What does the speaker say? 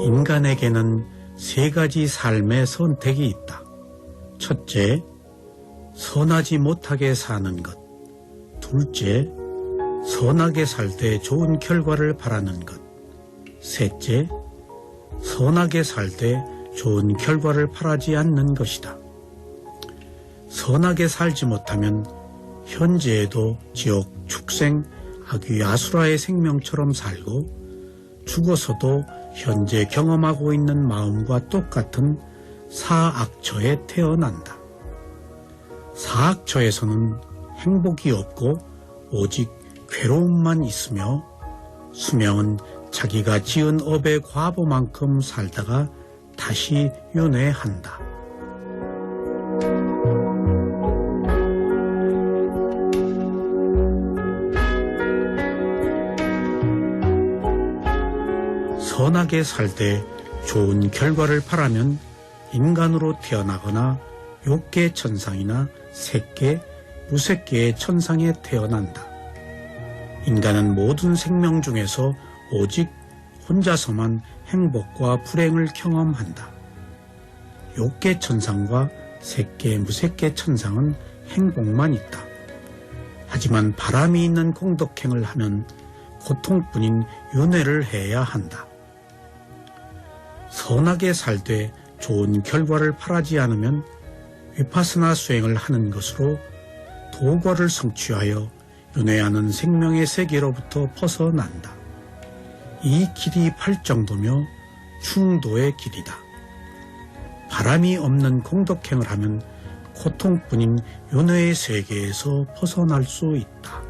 인간에게는 세 가지 삶의 선택이 있다. 첫째, 선하지 못하게 사는 것. 둘째, 선하게 살 때 좋은 결과를 바라는 것. 셋째, 선하게 살 때 좋은 결과를 바라지 않는 것이다. 선하게 살지 못하면 현재에도 지옥, 축생, 악귀, 아수라의 생명처럼 살고 죽어서도 현재 경험하고 있는 마음과 똑같은 사악처에 태어난다. 사악처에서는 행복이 없고 오직 괴로움만 있으며 수명은 자기가 지은 업의 과보만큼 살다가 다시 윤회한다. 선하게 살 때 좋은 결과를 바라면 인간으로 태어나거나 욕계 천상이나 색계, 무색계의 천상에 태어난다. 인간은 모든 생명 중에서 오직 혼자서만 행복과 불행을 경험한다. 욕계 천상과 색계, 무색계 천상은 행복만 있다. 하지만 바람이 있는 공덕행을 하면 고통뿐인 윤회를 해야 한다. 선하게 살때 좋은 결과를 바라지 않으면 위파스나 수행을 하는 것으로 도과를 성취하여 윤회하는 생명의 세계로부터 벗어난다. 이 길이 팔정도며 충도의 길이다. 바람이 없는 공덕행을 하면 고통뿐인 윤회의 세계에서 벗어날 수 있다.